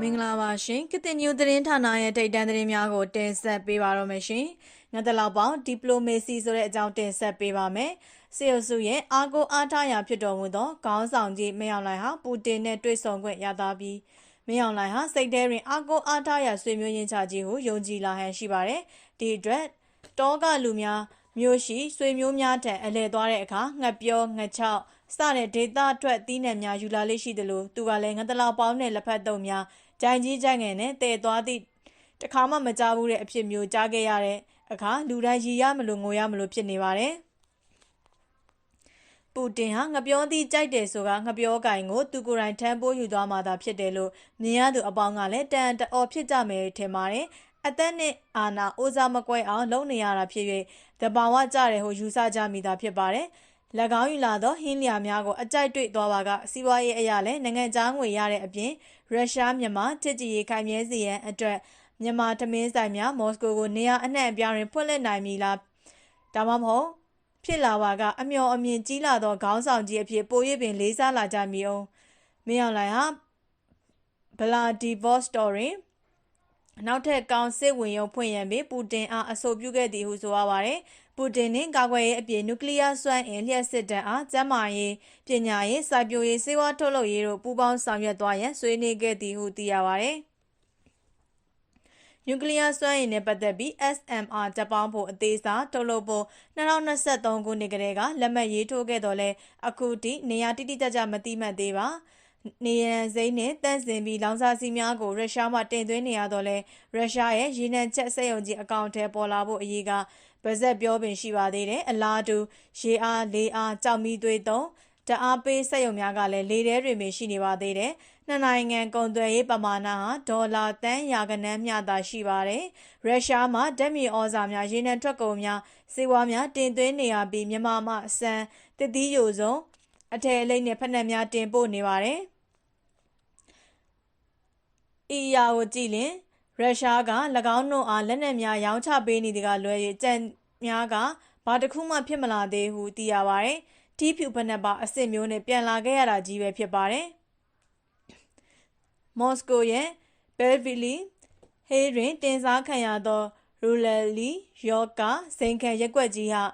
မင်္ဂလာပါရှင်ကတင်ညူသတင်းဌာနရဲ့ထိပ်တန်းသတင်းများကိုတင်ဆက်ပေးပါတော့မယ်ရှင်။ငါတလောက်ပေါင်းဒီပလိုမေစီဆိုတဲ့အကြောင်းတင်ဆက်ပေးပါမယ်။ဆီယိုစုရဲ့အာကိုအားထားရာဖြစ်တော်မူသောခေါင်းဆောင်ကြီးမင်းအောင်လှိုင်ဟာပူတင်နဲ့တွေ့ဆုံခွင့်ရသားပြီးမင်းအောင်လှိုင်ဟာစိတ်ထဲတွင်အာကိုအားထားရာဆွေမျိုးရင်းချကြီးကိုယုံကြည်လာဟန်ရှိပါတယ်။ဒီအတွက်တောကလူများမျိုးရှိဆွေမျိုးများထံအလဲသွားတဲ့အခါငှက်ပြောငှက်ချောက် စတဲ့ဒေတာအတွက်သီးနှံများယူလာလေးရှိသလိုသူကလည်းငါတလောက်ပေါင်းနဲ့လက်ဖက်တုံများဂျိုင်ကြီးဂျိုင်ငယ်နဲ့တည်သွားသည့်တခါမှမကြားဘူးတဲ့အဖြစ်မျိုးကြားခဲ့ရတဲ့အခါလူတိုင်းရည်ရမလို့ငိုရမလို့ဖြစ်နေပါတယ်ပူတင်ဟာငပြောသည့်ကြိုက်တယ်ဆိုကငပြောကင်ကိုသူကိုယ်တိုင်ထမ်းပိုးယူသွားမှသာဖြစ်တယ်လို့မြင်ရသူအပေါင်းကလည်းတန်တော်ဖြစ်ကြမယ်ထင်ပါတယ်အသက်နဲ့အာနာအိုးစားမကွဲအောင် လုပ်နေရတာဖြစ်၍တဘာဝကြတယ်ဟုယူဆကြမိတာဖြစ်ပါတယ်၎ င်းယူလာသောဟင်းလျာများကိုအကြိုက်တွေ့သွားပါကစီးပွားရေးအရာလည်းနိုင်ငံခြားငွေရတဲ့အပြင်ရုရှားမြန်မာတစ်ကြည်ရေးခိုင်မြဲစေရန်အတွက်မြန်မာတမင်းဆိုင်များမော်စကိုကိုနေရာအနှံ့အပြားတွင်ဖွင့်လှစ်နိုင်မည်လားဒါမှမဟုတ်ဖြစ်လာပါကအမျော်အမြင်ကြီးလာသောခေါင်းဆောင်ကြီးအဖြစ်ပို၍ပင်လေးစားလာကြမည်အောင်မင်းအောင်လှိုင်ဟာဗလာဒီဗော့စတော်တွင်နောက်ထပ်ကောင်းစစ်ဝင်ရုံဖွင့်ရန်ပင်ပူတင်အားအဆိုပြုခဲ့သည်ဟုဆိုရပါတယ်။ ပူတင်နှင့်ကာကွယ်ရေးအပြင်နျူကလ িয়ার စွမ်းအင်လျှက်စစ်တမ်းအားကျန်းမာရေးပညာရေးစိုက်ပျိုးရေးစေဝါထုတ်လုပ်ရေးတို့ပူးပေါင်းဆောင်ရွက်သွားရန်ဆွေးနွေးခဲ့သည်ဟုသိရပါတယ်။နျူကလ িয়ার စွမ်းအင်နဲ့ပတ်သက်ပြီး SMR ဂျပန်ဖို့အသေးစားထုတ်လုပ်ဖို့2023ခုနှစ်ကတည်းကလက်မှတ်ရေးထိုးခဲ့တော့လဲအခုထိနေရာတိတိကျကျမသိမှတ်သေးပါ။နေရန်စိမ်းနဲ့တန့်စင်ပြီးလောင်စာဆီများကိုရုရှားမှတင်သွင်းနေရတော့လဲရုရှားရဲ့ရေနံချက်စက်ရုံကြီးအကောင့်ထဲပေါ်လာဖို့အရေးက ဗဇက်ပြောပင်ရှိပါသေးတယ်အလားတူရေအားလေအားကြောက်မီသွေးသုံးတအားပေးစက်ရုံများကလည်းလေထဲတွင်ပင်ရှိနေပါသေးတယ်နှစ်နိုင်ငံကုန်သွယ်ရေးပမာဏဟာဒေါ်လာတန်းရာကနန်းမျှသာရှိပါတယ်။ရုရှားမှဓာတ်မြေဩဇာများရေနံထွက်ကုန်များစေဝါများတင်သွင်းနေရပြီးမြန်မာမှအစံတတိယိုဆုံးအထည်အလိပ်နဲ့ဖက်နှက်များတင်ပို့နေပါတယ်။ဤအရာကိုကြည့်လင် ရုရှားက၎င်းတို့အားလက်နက်များရောင်းချပေးနေသည်ကလွယ်၍ကြံများကဘာတစ်ခုမှဖြစ်မလာသေးဟုသိရပါတယ်။တီးဖြူဖက်နှက်ပါအစ်စ်မျိုးနဲ့ပြန်လာခဲ့ရတာကြီးပဲဖြစ်ပါတယ်။မော်စကိုရဲ့ဘယ်ဗီလီဟေးတွင်တင်စားခံရသောရူလလီယောကာစိန်ခံရက်ွက်ကြီးဟာ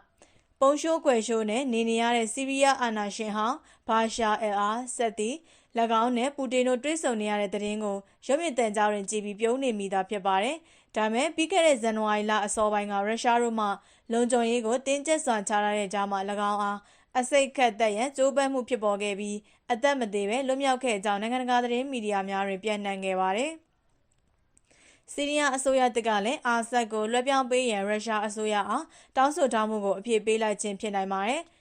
ပုံရှိုးကွယ်ရှိုးနဲ့နေနေရတဲ့စီးရီးယားအာဏာရှင်ဟောင်းဘာရှာအယ်အားဆက်သည်၎ င်းနဲ့ပူတင်တို့တွေ့ဆုံနေရတဲ့သတင်းကိုရုပ်မြင်သံကြားတွင်ကြည်ပြီးပြုံးနေမိတာဖြစ်ပါတယ်။ဒါမဲ့ပြီးခဲ့တဲ့ဇန်နဝါရီလအစောပိုင်းကရုရှားတို့မှလုံခြုံရေးကိုတင်းကျပ်စွာချထားတဲ့ကြားမှာ၎င်းအားအစိတ်ခတ်သက်ရန်ကြိုးပမ်းမှုဖြစ်ပေါ်ခဲ့ပြီးအသက်မသေးပဲလွတ်မြောက်ခဲ့ကြောင်းနိုင်ငံတကာသတင်းမီဒီယာများတွင်ပြန့်နှံ့ခဲ့ပါတယ်။စီးရီးယားအစိုးရတပ်ကလည်းအာဆတ်ကိုလွှဲပြောင်းပေးရန်ရုရှားအစိုးရအားတောင်းဆိုထားမှုကိုအပြည့်ပေးလိုက်ခြင်းဖြစ်နိုင်ပါတယ်။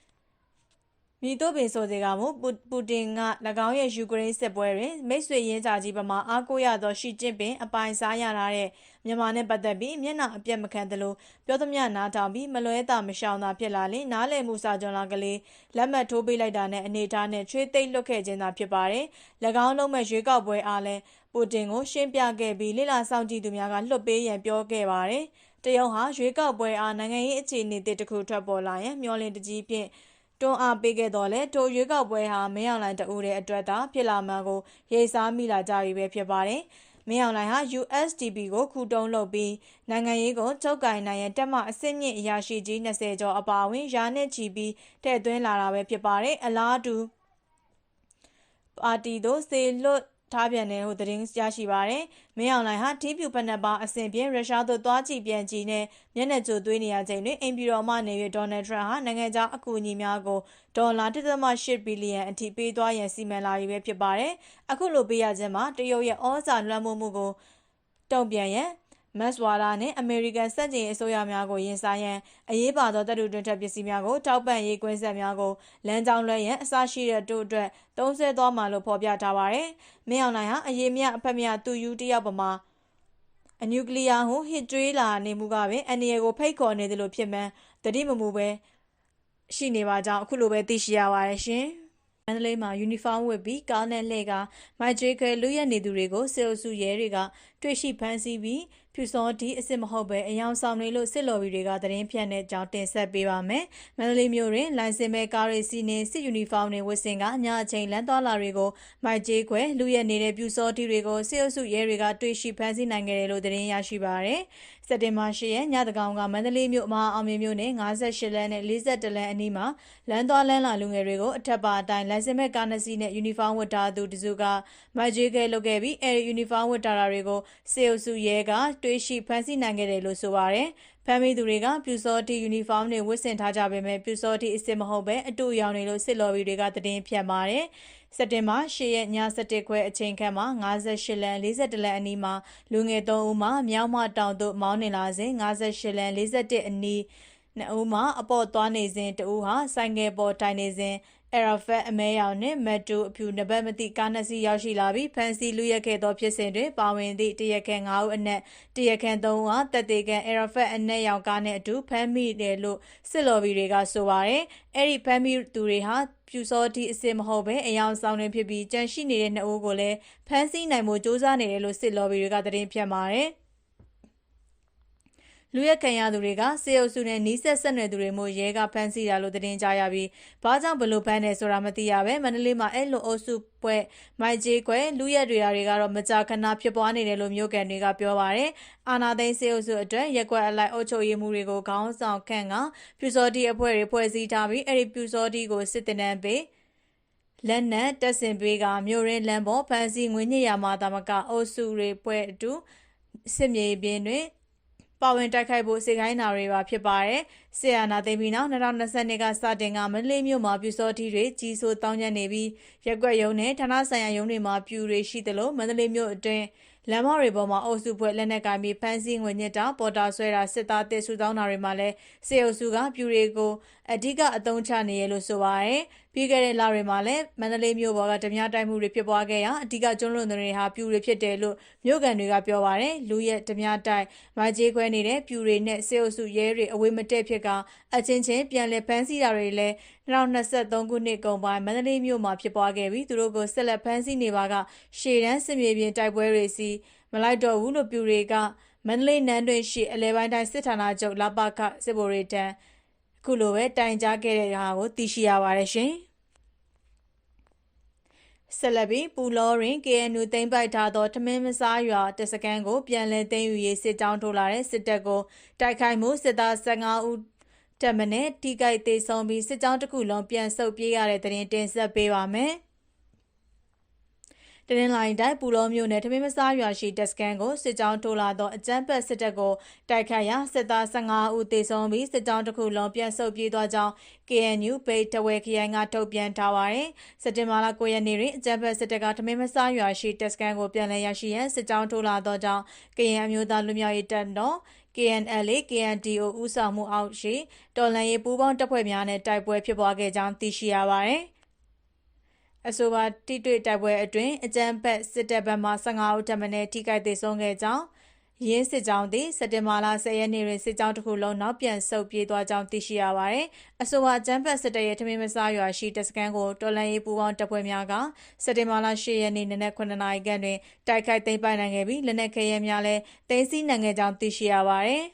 မြည်တို့ပင်ဆိုစေကမူပူတင်က၎င်းရဲ့ယူကရိန်းစစ်ပွဲတွင်မိတ်ဆွေရင်းကြကြီးပမာအားကိုးရသောရှီကျင့်ပင်အပိုင်စားရထားတဲ့မြန်မာနဲ့ပတ်သက်ပြီးမျက်နှာအပြတ်မခံသလိုပြောသမျှနားထောင်ပြီးမလွဲတာမရှောင်တာဖြစ်လာလင်နားလည်မှုစာကြွန်လာကလေးလက်မှတ်ထိုးပေးလိုက်တာနဲ့အနေထားနဲ့ချွေးသိမ့်လွတ်ခဲ့ခြင်းသာဖြစ်ပါတယ်။၎င်းလုံးမဲ့ရွေးကောက်ပွဲအားလည်းပူတင်ကိုရှင်းပြခဲ့ပြီးလိလာဆောင်ကြည့်သူများကလွတ်ပေးရန်ပြောခဲ့ပါတယ်။တရုတ်ဟာရွေးကောက်ပွဲအားနိုင်ငံရေးအခြေအနေတစ်ခုထွက်ပေါ်လာရန်မျှော်လင့်တကြီးဖြင့် တွန်းအားပေးခဲ့တော့လဲထိုရွေးကောက်ပွဲဟာမင်းအောင်လှိုင်တဦးတဲ့အတွက်သာဖြစ်လာမှန်ကိုရိပ်စားမိလာကြပြီပဲဖြစ်ပါတယ်။မင်းအောင်လှိုင်ဟာ USDP ကိုခုတုံးလုပ်ပြီးနိုင်ငံရေးကိုချုပ်ကင်နိုင်ရန်တက်မှအစစ်မြင့်အရာရှိကြီး20ကျော်အပါအဝင်ရာနဲ့ချီပြီးတဲ့သွင်းလာတာပဲဖြစ်ပါတယ်။အလားတူပါတီတို့စေလွတ် ထားပြန်တယ်ဟုသတင်းရရှိပါရယ်။မင်းအောင်လှိုင်ဟာတီးပြူဖက်နှက်ပါအစဉ်ပြင်းရုရှားသို့သွားကြည့်ပြန်ကြည့်နဲ့မျက်နှာကြိုသွေးနေရချိန်တွင်အိမ်ပြည်တော်မှနေ၍ဒေါ်နယ်ထရန့်ဟာနိုင်ငံခြားအကူအညီများကိုဒေါ်လာ1.8ဘီလီယံအထိပေးသွားရန်စီမံလာပြီပဲဖြစ်ပါတယ်။အခုလိုပေးရခြင်းမှာတရုတ်ရဲ့ဩဇာလွှမ်းမိုးမှုကိုတုံ့ပြန်ရန် မတ်စ်ဝါလာနှင့်အမေရိကန်စက်ကျင်အစိုးရများကိုရင်ဆိုင်ရန်အရေးပါသောတပ်တူတွင်ထက်ပစ္စည်းများကိုတောက်ပံ့ရေးကွင်းဆက်များကိုလမ်းကြောင်းလွှဲရန်အစရှိတဲ့တို့အတွက်သုံးဆွဲသွားမှာလို့ဖော်ပြထားပါတယ်။မင်းအောင်လှိုင်ဟာအရေးမြအဖက်မြသူယူတယောက်ပမာအနျူကလ িয়ার ဟိုဟစ်ကျွေးလာနေမှုကပင်အန်ဒီယေကိုဖိတ်ခေါ်နေတယ်လို့ဖြစ်မှန်းတတိမမူပဲရှိနေပါကြောင်းအခုလိုပဲသိရှိရပါတယ်ရှင်။မန္တလေးမှာယူနီဖောင်းဝတ်ပြီးကားနဲ့လှည့်ကမိုက်ဂျေကယ်လူရက်နေသူတွေကိုစစ်အုပ်စုရဲတွေကတွေ့ရှိဖမ်းဆီးပြီး ဖြူစောတီအစ်စ်မဟုတ်ပဲအယောင်ဆောင်တွေလို့စစ်လော်ဘီတွေကသတင်းဖြန့်တဲ့အကြောင်းတင်ဆက်ပေးပါမယ်။မန္တလေးမြို့တွင်လိုင်စင်မဲ့ကားတွေစီးနေစစ်ယူနီဖောင်းတွေဝတ်ဆင်ကညအချိန်လမ်းသွားလာတွေကိုမိုက်ကျေးခွဲလူရက်နေတဲ့ဖြူစောတီတွေကိုစစ်အုပ်စုရဲတွေကတွေ့ရှိဖမ်းဆီးနိုင်ခဲ့တယ်လို့သတင်းရရှိပါရယ်။ စက်တင်ဘာ10ရက်ညတကောင်ကမန္တလေးမြို့မဟာအောင်မြင်မြို့နယ်58လမ်းနဲ့42လမ်းအနီးမှာလမ်းသွားလမ်းလာလူငယ်တွေကိုအထက်ပါအတိုင်းလိုင်စင်မဲ့ကားနှစ်စီးနဲ့ယူနီဖောင်းဝတ်ထားသူတစုကမိုက်ကျေးခဲလုပ်ခဲ့ပြီးအဲဒီယူနီဖောင်းဝတ်ထားတာတွေကိုစစ်အုပ်စုရဲကတွေ့ရှိဖမ်းဆီးနိုင်ခဲ့တယ်လို့ဆိုပါရယ်ဖမ်းမိသူတွေကပြူစောတီယူနီဖောင်းတွေဝတ်ဆင်ထားကြပေမဲ့ပြူစောတီအစ်စ်မဟုတ်ပဲအတူရောင်နေလို့စစ်လော်ဘီတွေကတည်င်းဖြတ်ပါတယ် စက်တင်ဘာ10ရက်ည7ခွဲအချိန်ခန့်မှာ58လမ်း42လမ်းအနီးမှာလူငယ်3ဦးမှမြောက်မတောင်သို့မောင်းနေလာစဉ်58လမ်း41အနီးနှစ်ဦးမှအပေါ်သွားနေစဉ်တဦးဟာဆိုင်ငယ်ပေါ်တိုင်နေစဉ် အရာဖက်အမဲရောင်နှင့် မက်တူအဖြူနဘက်မတိကားနှစ်စီးရောက်ရှိလာပြီးဖန်စီလူရက်ခဲ့သောဖြစ်စဉ်တွင်ပါဝင်သည့်တရက်ခန့်9ဦးအနက်တရက်ခန့်3ဦးဟာတက်တေကန်အရာဖက်အနက်ရောင်ကားနှင့်အတူဖမ်းမိတယ်လို့စစ်လော်ဘီတွေကဆိုပါတယ်။အဲ့ဒီဖမ်းမိသူတွေဟာပြူစောတီအစ်စ်မဟုတ်ပဲအယောင်ဆောင်တွင်ဖြစ်ပြီးကြန့်ရှိနေတဲ့နှစ်ဦးကိုလည်းဖမ်းဆီးနိုင်မှုစ조사နေတယ်လို့စစ်လော်ဘီတွေကသတင်းဖြန့်ပါတယ်။ လူရက်ခံရသူတွေကစေအုပ်စုနဲ့နီးစပ်ဆက်နွယ်သူတွေမို့ရဲကဖမ်းဆီးတာလို့သတင်းကြားရပြီးဘာကြောင့်ဘလို့ဖမ်းတယ်ဆိုတာမသိရပဲမန္တလေးမှာအဲ့လိုအုပ်စုပွဲမိုက်ကြီးကွယ်လူရက်တွေတွေကတော့မကြာခဏဖြစ်ပွားနေတယ်လို့မြို့ကန်တွေကပြောပါတယ်အာနာသိန်းစေအုပ်စုအတွက်ရက်ကွက်အလိုက်အုပ်ချုပ်ရေးမှုတွေကိုခေါင်းဆောင်ခန့်ကပြူစောတီအဖွဲ့တွေဖွဲ့စည်းထားပြီးအဲ့ဒီပြူစောတီကိုစစ်တင်တန်းပေးလက်နက်တက်ဆင်ပေးကမြို့ရင်းလမ်းပေါ်ဖမ်းဆီးငွေညစ်ရမှာတမကအုပ်စုတွေပွဲအတူစစ်မြေပြင်တွင် ပါဝင်တိုက်ခိုက်ဖို့စေခိုင်းတာတွေပါဖြစ်ပါတယ်။ဆီယနာသိမ်းပြီးနောက်2020ကစတင်ကမလေးမျိုးမှာပြူစောတီတွေကြီးစိုးတောင်းကျနေပြီးရက်ွက်ရုံနဲ့ဌာနဆိုင်ရာရုံတွေမှာပြူတွေရှိသလိုမန္တလေးမြို့အတွင်း လမ်းမတွေပေါ်မှာအုပ်စုဖွဲ့လက်နက်ကင်ပြီးဖမ်းဆီးငွေညစ်တာပေါ်တာဆွဲတာစစ်သားတစ်ဆူတောင်းတာတွေမှာလည်းစေအုပ်စုကပြူတွေကိုအဓိကအသုံးချနေရလို့ဆိုပါရယ်ပြီးခဲ့တဲ့လတွေမှာလည်းမန္တလေးမြို့ပေါ်ကဓမြတိုက်မှုတွေဖြစ်ပွားခဲ့ရာအဓိကကျွန်းလွန်တွေဟာပြူတွေဖြစ်တယ်လို့မြို့ကန်တွေကပြောပါရယ်လူရဲ့ဓမြတိုက်မကြီးခွဲနေတဲ့ပြူတွေနဲ့စေအုပ်စုရဲတွေအဝေးမတက်ဖြစ်ကအချင်းချင်းပြန်လည်ဖမ်းဆီးတာတွေလည်း2023ခုနှစ်ကုန်ပိုင်းမန္တလေးမြို့မှာဖြစ်ပွားခဲ့ပြီးသူတို့ကိုဆက်လက်ဖမ်းဆီးနေပါကရှေ့တန်းစစ်မြေပြင်တိုက်ပွဲတွေစီမလိုက်တော့ဘူးလို့ပြူတွေကမန္တလေးနန်းတွင်ရှိအလဲပိုင်းတိုင်းစစ်ဌာနချုပ်လပခစစ်ဗိုလ်ရေးတန်းအခုလိုပဲတိုင်ကြားခဲ့တဲ့ဟာကိုသိရှိရပါတယ်ရှင်ဆက်လက်ပြီးပူလောရင် KNU သိမ်းပိုက်ထားသောထမင်းမစားရွာတစကန်ကိုပြန်လည်သိမ်းယူရေးစစ်ကြောင်းထိုးလာတဲ့စစ်တပ်ကိုတိုက်ခိုက်မှုစစ်သား15ဦးတက်မနဲ့ထိကြိုက်သေးဆုံးပြီးစစ်ကြောင်းတစ်ခုလုံးပြန်ဆုတ်ပြေးရတဲ့တဲ့တင်တင်ဆက်ပေးပါမယ်။ တရင်လိုင်းတိုင်းပူလောမျိုးနဲ့ထမင်းမစားရွာရှိတက်စကန်ကိုစစ်ကြောင်းထိုးလာသောအကြမ်းဖက်စစ်တပ်ကိုတိုက်ခတ်ရာစစ်သား15ဦးသေဆုံးပြီးစစ်ကြောင်းတစ်ခုလုံးပြန်ဆုတ်ပြေးသွားကြောင်း KNU ပေတဝဲခရိုင်ကထုတ်ပြန်ထားပါတယ်။စက်တင်ဘာလ9ရက်နေ့တွင်အကြမ်းဖက်စစ်တပ်ကထမင်းမစားရွာရှိတက်စကန်ကိုပြန်လည်ရရှိရန်စစ်ကြောင်းထိုးလာသောကြောင့်ကရင်အမျိုးသားလူမျိုးရေးတပ်တော် KNLA KNDO ဦးဆောင်မှုအောက်ရှိတော်လန်ရေးပူးပေါင်းတပ်ဖွဲ့များနဲ့တိုက်ပွဲဖြစ်ပွားခဲ့ကြောင်းသိရှိရပါတယ်။ အဆိုပါတိတွေ့တိုက်ပွဲအတွင်းအကြမ်းဖက်စစ်တပ်ဘက်မှ15ဦးထပ်မံထိခိုက်ဒေဆုံးခဲ့ကြောင်းရင်းစစ်ကြောင်းသည်စက်တင်ဘာလ10ရက်နေ့တွင်စစ်ကြောင်းတစ်ခုလုံးနောက်ပြန်ဆုတ်ပြေးသွားကြောင်းသိရှိရပါတယ်။အဆိုပါဂျမ်ဖတ်စစ်တပ်ရဲ့ထမင်းမစားရွာရှိတစကန်ကိုတော်လန်ရေးပူးပေါင်းတပ်ဖွဲ့များကစက်တင်ဘာလ10ရက်နေ့နနက်9နာရီခန့်တွင်တိုက်ခိုက်သိမ်းပိုက်နိုင်ခဲ့ပြီးလက်နက်ခဲယမ်းများလည်းသိမ်းဆည်းနိုင်ခဲ့ကြောင်းသိရှိရပါတယ်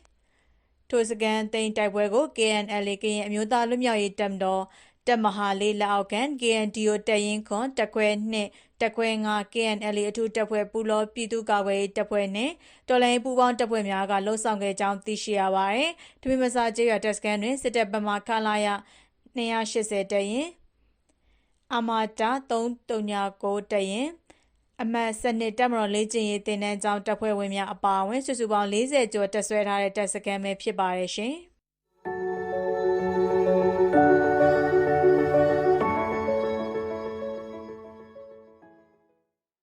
။ထိုစကန်သိမ်းတိုက်ပွဲကို KNLA ကရင်အမျိုးသားလွတ်မြောက်ရေးတပ်မတော် တက်မဟာလေးလက်အောက်ခံ KNDO တက်ရင်ခွန်တက်ခွဲနှစ်တက်ခွဲ9 KNL အထူးတပ်ဖွဲ့ပူလောပြည်သူ့ကာကွယ်ရေးတပ်ဖွဲ့နဲ့တော်လိုင်းပူပေါင်းတပ်ဖွဲ့များကလှုပ်ဆောင်ခဲ့ကြောင်းသိရှိရပါတယ်။တမင်မစာကျေးရွာတက်စကန်တွင်စစ်တပ်ဗမာခလာရ280တက်ရင်အမာတာ339တက်ရင်အမတ်စနစ်တက်မတော်လေ့ကျင့်ရေးတင်နန်းကျောင်းတပ်ဖွဲ့ဝင်များအပါအဝင်စုစုပေါင်း40ကျော်တက်ဆွဲထားတဲ့တက်စကန်ပဲဖြစ်ပါတယ်ရှင်။